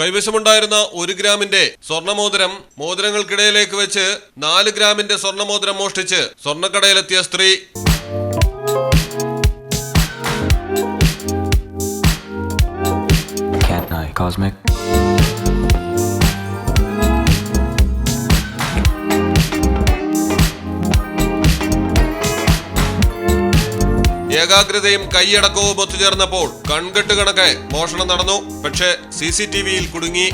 കൈവശമുണ്ടായിരുന്ന ഒരു ഗ്രാമിന്റെ സ്വർണമോതിരം മോതിരങ്ങൾക്കിടയിലേക്ക് വെച്ച് നാല് ഗ്രാമിന്റെ സ്വർണമോതിരം മോഷ്ടിച്ച് സ്വർണക്കടയിലെത്തിയ സ്ത്രീ Cosmic. ഏകാഗ്രതയും കൈയടക്കവും ഒത്തുചേർന്നപ്പോൾ കൺകെട്ട് കണക്കെ മോഷണം നടന്നു. പക്ഷേ സി സി ടി വിയിൽ കുടുങ്ങി.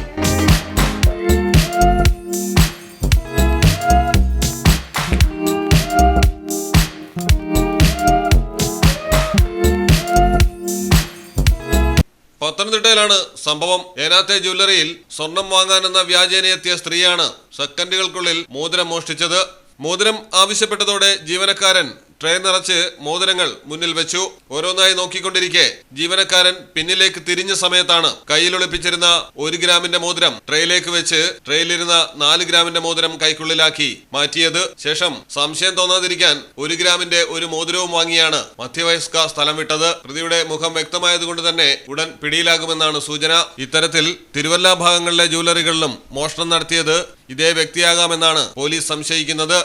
പത്തനംതിട്ടയിലാണ് സംഭവം. ഏനാത്തെ ജ്വല്ലറിയിൽ സ്വർണം വാങ്ങാനെന്ന വ്യാജേനയെത്തിയ സ്ത്രീയാണ് സെക്കൻഡുകൾക്കുള്ളിൽ മോതിരം മോഷ്ടിച്ചത്. മോതിരം ആവശ്യപ്പെട്ടതോടെ ജീവനക്കാരൻ ട്രേ നിറച്ച് മോതിരങ്ങൾ മുന്നിൽ വെച്ചു. ഓരോന്നായി നോക്കിക്കൊണ്ടിരിക്കെ. ജീവനക്കാരൻ പിന്നിലേക്ക് തിരിഞ്ഞ സമയത്താണ് കയ്യിൽ ഒളിപ്പിച്ചിരുന്ന ഒരു ഗ്രാമിന്റെ മോതിരം ട്രേയിലേക്ക് വെച്ച് ട്രേയിലിരുന്ന നാല് ഗ്രാമിന്റെ മോതിരം കൈക്കുള്ളിലാക്കി മാറ്റിയത്. ശേഷം സംശയം തോന്നാതിരിക്കാൻ ഒരു ഗ്രാമിന്റെ ഒരു മോതിരവും വാങ്ങിയാണ് മധ്യവയസ്ക സ്ഥലം വിട്ടത്. പ്രതിയുടെ മുഖം വ്യക്തമായതുകൊണ്ട് തന്നെ ഉടൻ പിടിയിലാകുമെന്നാണ് സൂചന. ഇത്തരത്തിൽ തിരുവല്ല ഭാഗങ്ങളിലെ ജ്വല്ലറികളിലും മോഷണം നടത്തിയത് ഇതേ വ്യക്തിയാകാമെന്നാണ് പോലീസ് സംശയിക്കുന്നത്.